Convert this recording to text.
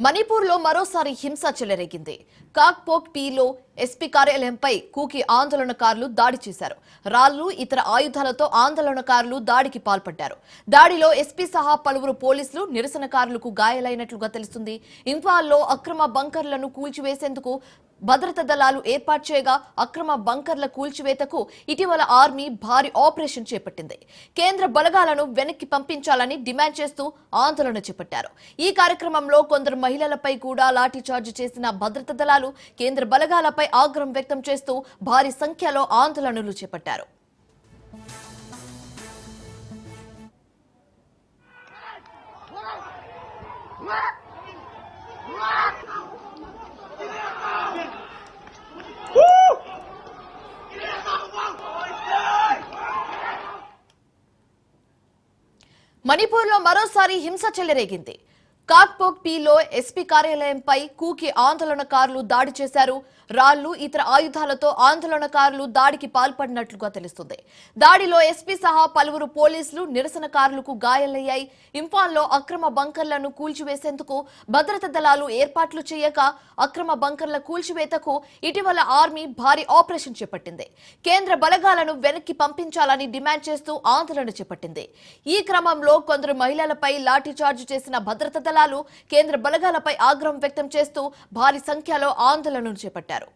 మణిపూర్లో మరోసారి హింస చెలరేగింది. కాక్పోక్ పీలో ఎస్పీ కార్యాలయంపై కూకి ఆందోళనకారులు దాడి చేశారు. రాళ్ళు ఇతర ఆయుధాలతో ఆందోళనకారులు దాడికి పాల్పడ్డారు. దాడిలో ఎస్పీ సహా పలువురు పోలీసులు నిరసనకారులకు గాయాలైనట్లుగా తెలుస్తుంది. ఇంఫాల్లో అక్రమ బంకర్లను కూల్చివేసేందుకు భద్రతా దళాలు ఏర్పాటు చేయగా అక్రమ బంకర్ల కూల్చివేతకు ఇటీవల ఆర్మీ భారీ ఆపరేషన్ చేపట్టింది. కేంద్ర బలగాలను వెనక్కి పంపించాలని డిమాండ్ చేస్తూ ఆందోళన చేపట్టారు. ఈ కార్యక్రమంలో కొందరు మహిళలపై కూడా లాఠీచార్జ్ చేసిన భద్రతా దళాలు కేంద్ర బలగాలపై ఆగ్రహం వ్యక్తం చేస్తూ భారీ సంఖ్యలో ఆందోళనలు చేపట్టారు. మణిపూర్లో మరోసారి హింస చెలరేగింది. కాక్పోక్ పీలో ఎస్పీ కార్యాలయంపై కూకి ఆందోళనకారులు దాడి చేశారు. రాళ్ళు ఇతర ఆయుధాలతో ఆందోళనకారులు దాడికి పాల్పడినట్లుగా తెలుస్తుంది. దాడిలో ఎస్పీ సహా పలువురు పోలీసులు నిరసనకారులకు గాయాలయ్యాయి. ఇంఫాల్లో అక్రమ బంకర్లను కూల్చివేసేందుకు భద్రతా దళాలు ఏర్పాట్లు చేయక అక్రమ బంకర్ల కూల్చివేతకు ఇటీవల ఆర్మీ భారీ ఆపరేషన్ చేపట్టింది. కేంద్ర బలగాలను వెనక్కి పంపించాలని డిమాండ్ చేస్తూ ఆందోళన చేపట్టింది. ఈ క్రమంలో కొందరు మహిళలపై లాఠీచార్జ్ చేసిన భద్రతా దళాలు కేంద్ర బలగాలపై ఆగ్రహం వ్యక్తం చేస్తూ భారీ సంఖ్యలో ఆందోళనలు చేపట్టారు.